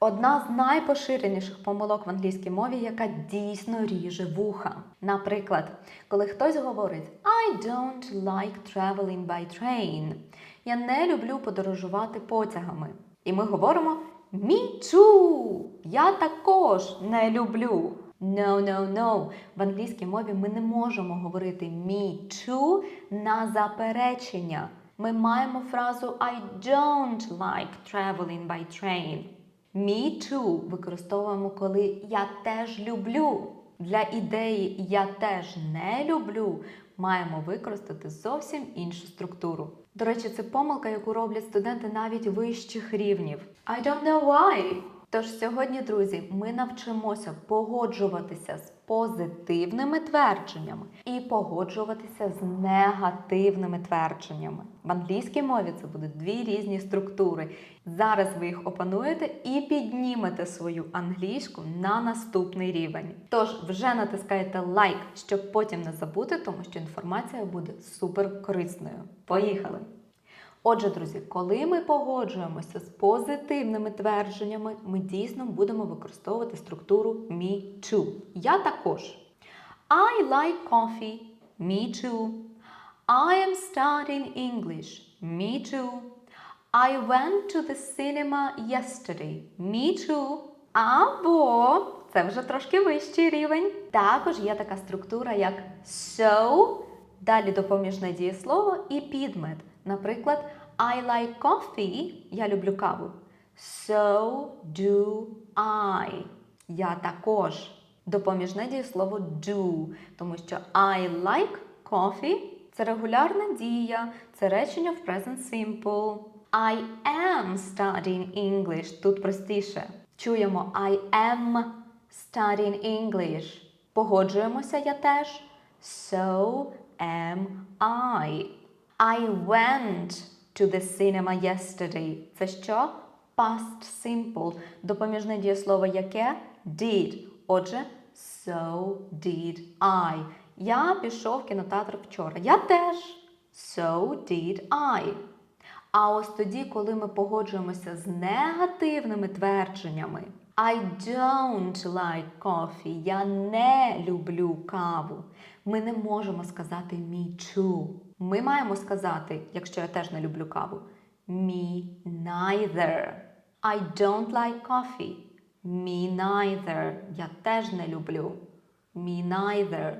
Одна з найпоширеніших помилок в англійській мові, яка дійсно ріже вуха. Наприклад, коли хтось говорить I don't like traveling by train. Я не люблю подорожувати потягами. І ми говоримо Me too! Я також не люблю. No, no, no. В англійській мові ми не можемо говорити me too на заперечення. Ми маємо фразу I don't like traveling by train. Me too використовуємо, коли я теж люблю. Для ідеї я теж не люблю маємо використати зовсім іншу структуру. До речі, це помилка, яку роблять студенти навіть вищих рівнів. I don't know why. Тож сьогодні, друзі, ми навчимося погоджуватися з позитивними твердженнями і погоджуватися з негативними твердженнями. В англійській мові це будуть дві різні структури. Зараз ви їх опануєте і піднімете свою англійську на наступний рівень. Тож вже натискайте лайк, щоб потім не забути, тому що інформація буде супер корисною. Поїхали! Отже, друзі, коли ми погоджуємося з позитивними твердженнями, ми дійсно будемо використовувати структуру me too. Я також. I like coffee. Me too. I am studying English. Me too. I went to the cinema yesterday. Me too. Або це вже трошки вищий рівень. Також є така структура, як so, далі допоміжне дієслово і підмет. Наприклад, I like coffee. Я люблю каву. So do I. Я також. Допоміжне дієслово do, тому що I like coffee це регулярна дія, це речення в present simple. I am studying English. Тут простіше. Чуємо I am studying English. Погоджуємося я теж. So am I. I went to the cinema yesterday. Це що? Past simple. Допоміжне дієслово яке? Did. Отже, so did I. Я пішов в кінотеатр вчора. Я теж. So did I. А ось тоді, коли ми погоджуємося з негативними твердженнями. I don't like coffee. Я не люблю каву. Ми не можемо сказати me too. Ми маємо сказати, якщо я теж не люблю каву, me neither. I don't like coffee. Me neither. Я теж не люблю. Me neither.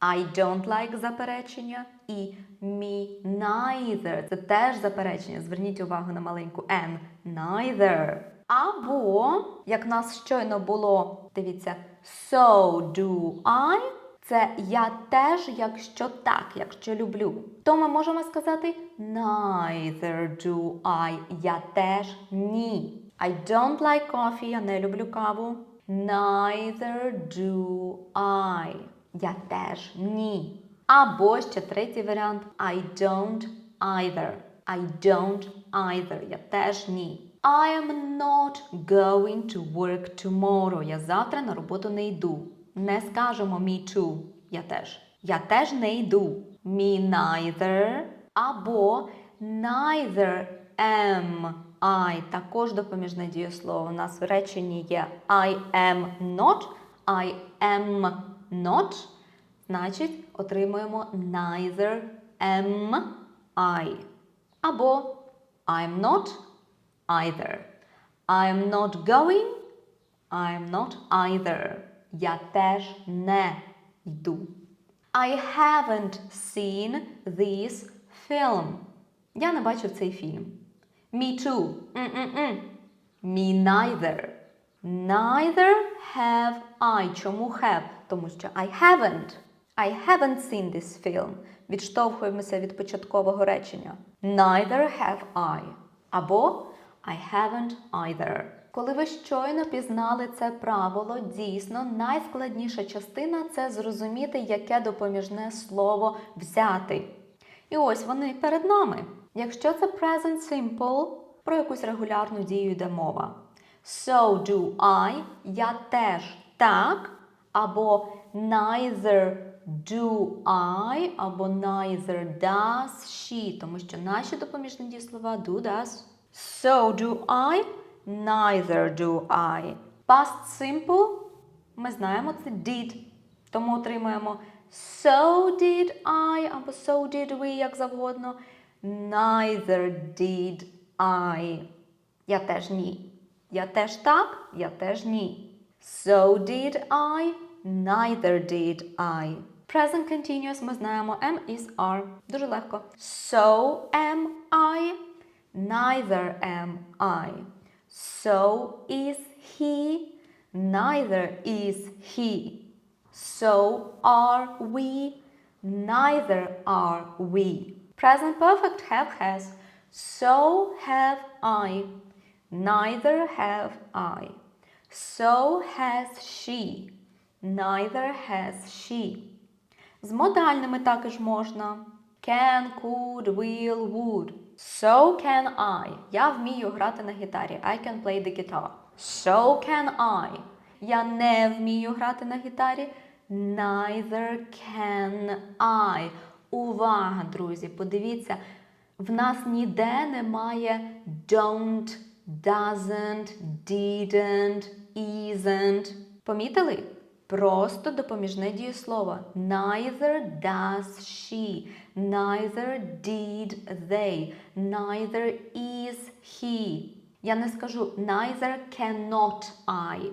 I don't like заперечення і me neither. Це теж заперечення. Зверніть увагу на маленьку N. Neither. Або, як нас щойно було, дивіться, so do I. Це я теж, якщо так, якщо люблю. То ми можемо сказати neither do I. Я теж ні. I don't like coffee, я не люблю каву. Neither do I. Я теж ні. Або ще третій варіант I don't either. I don't either. Я теж ні. I am not going to work tomorrow. Я завтра на роботу не йду. Не скажемо me too. Я теж. Я теж не йду. Me neither. Або neither am I. Також допоміжне дієслово. У нас в реченні є I am not. I am not. Значить, отримуємо neither am I. Або I'm not either. I'm not going. I'm not either. Я теж не йду. I haven't seen this film. Я не бачив цей фільм. Me too. Mm-mm-mm. Me neither. Neither have I. Чому have? Тому що I haven't. I haven't seen this film. Відштовхуємося від початкового речення. Neither have I. Або I haven't either. Коли ви щойно пізнали це правило, дійсно найскладніша частина це зрозуміти, яке допоміжне слово взяти. І ось вони перед нами. Якщо це present simple, про якусь регулярну дію йде мова. So do I, я теж так, або neither do I, або neither does she, тому що наші допоміжні дієслова do does. So do I, Neither do I. Past simple ми знаємо це did. Тому отримуємо so did I або so did we, як завгодно. Neither did I. Я теж ні. Я теж так, я теж ні. So did I, neither did I. Present continuous ми знаємо am is are. Дуже легко. So am I, neither am I. So is he, neither is he. So are we, neither are we. Present perfect have has. So have I, neither have I. So has she, neither has she. З модальними також можна. Can, could, will, would. So can I. Я вмію грати на гітарі. I can play the guitar. So can I. Я не вмію грати на гітарі. Neither can I. Увага, друзі, подивіться, в нас ніде немає don't, doesn't, didn't, isn't. Помітили? Просто допоміжне дієслово. Neither does she, neither did they, neither is he. Я не скажу neither cannot I.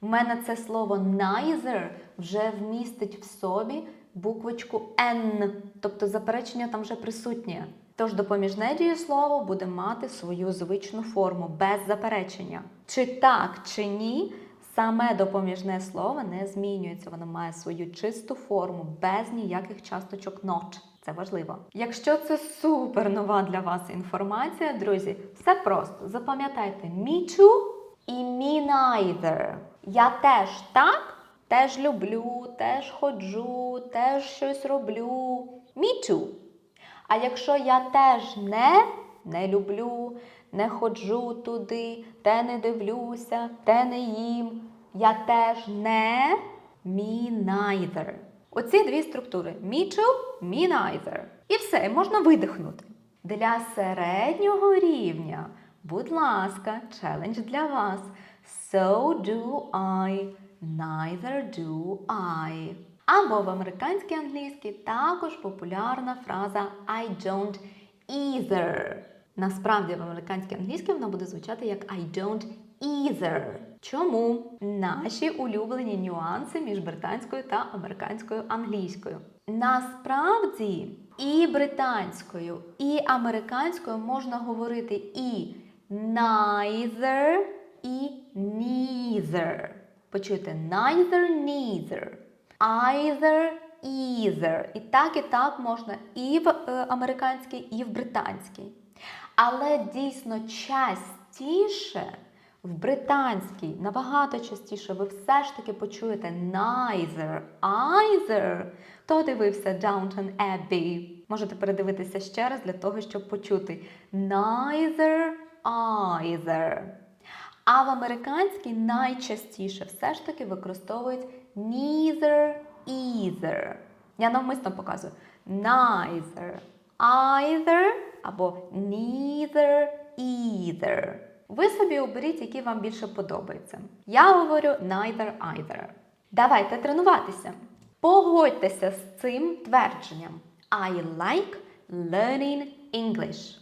У мене це слово neither вже вмістить в собі буквочку N, тобто заперечення там вже присутнє. Тож допоміжне дієслово буде мати свою звичну форму без заперечення. Чи так, чи ні, саме допоміжне слово не змінюється, воно має свою чисту форму без ніяких часточок not. Це важливо. Якщо це супер нова для вас інформація, друзі, все просто запам'ятайте too і me neither. Я теж так, теж люблю, теж ходжу, теж щось роблю. Me too. А якщо я теж не, не люблю, не ходжу туди, те не дивлюся, те не їм, я теж не me neither. Оці дві структури me too, me neither. І все, можна видихнути. Для середнього рівня, будь ласка, челендж для вас. So do I, neither do I. Або в американській англійській також популярна фраза I don't either. Насправді в американській англійській вона буде звучати як I don't either. Чому? Наші улюблені нюанси між британською та американською англійською. Насправді і британською, і американською можна говорити і neither, і neither. Почуйте neither, neither. Either, either. І так, і так можна і в е, американській, і в британській. Але дійсно частіше в британській, набагато частіше, ви все ж таки почуєте neither, either. Хто дивився Downton Abbey? Можете передивитися ще раз для того, щоб почути neither, either. А в американській найчастіше все ж таки використовують neither, either. Я навмисно показую neither, either або neither, either. Ви собі оберіть, які вам більше подобаються. Я говорю neither, either. Давайте тренуватися. Погодьтеся з цим твердженням. I like learning English.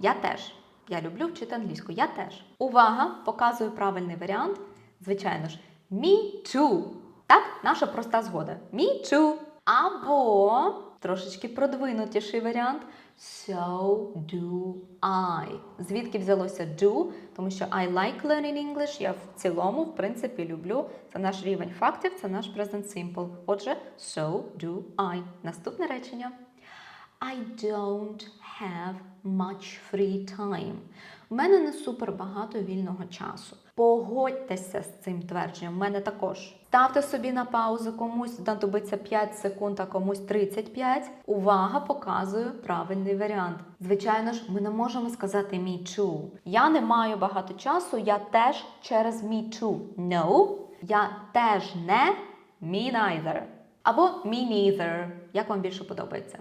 Я теж. Я люблю вчити англійську. Я теж. Увага! Показую правильний варіант. Звичайно ж, me too. Так, наша проста згода. Me too. Або трошечки продвинутіший варіант. So do I. Звідки взялося do? Тому що I like learning English. Я в цілому, в принципі, люблю. Це наш рівень фактів, це наш present simple. Отже, so do I. Наступне речення. I don't have much free time. У мене не супер багато вільного часу. Погодьтеся з цим твердженням. У мене також. Ставте собі на паузу, комусь знадобиться 5 секунд, а комусь 35. Увага, показую правильний варіант. Звичайно ж, ми не можемо сказати too. Я не маю багато часу, я теж через too. No. Я теж не me neither. Або me neither. Як вам більше подобається?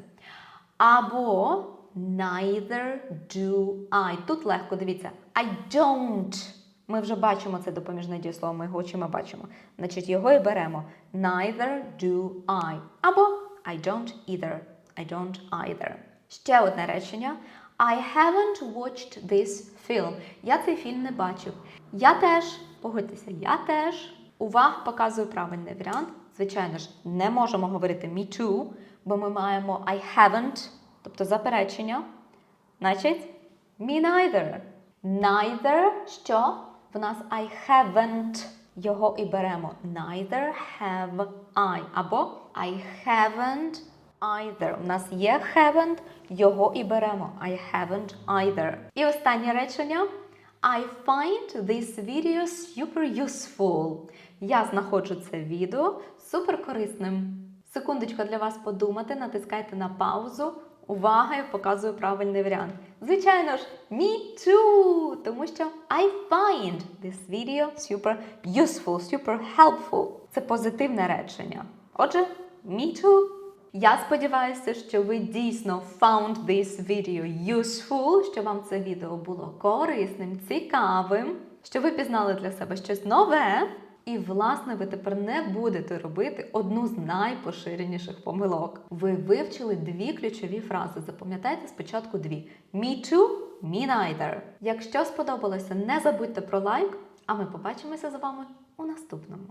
Або neither do I. Тут легко дивіться. I don't Ми вже бачимо це допоміжне дієслово, ми його очима бачимо. Значить, його і беремо. Neither do I. Або I don't either. I don't either. Ще одне речення. I haven't watched this film. Я цей фільм не бачив. Я теж, погодьтеся, я теж. Уваг показую правильний варіант. Звичайно ж, не можемо говорити me too, бо ми маємо I haven't, тобто заперечення. Значить, me neither. Neither, що? В нас I haven't. Його і беремо. Neither have I. Або I haven't either. У нас є haven't, його і беремо. I haven't either. І останнє речення. I find this video super useful. Я знаходжу це відео супер корисним. Секундочку для вас подумати, натискайте на паузу. Увага, я показую правильний варіант. Звичайно ж, me too, тому що I find this video super useful, super helpful. Це позитивне речення. Отже, me too. Я сподіваюся, що ви дійсно found this video useful, що вам це відео було корисним, цікавим, що ви пізнали для себе щось нове. І, власне, ви тепер не будете робити одну з найпоширеніших помилок. Ви вивчили дві ключові фрази. Запам'ятайте спочатку дві: me too, me neither. Якщо сподобалося, не забудьте про лайк, а ми побачимося з вами у наступному.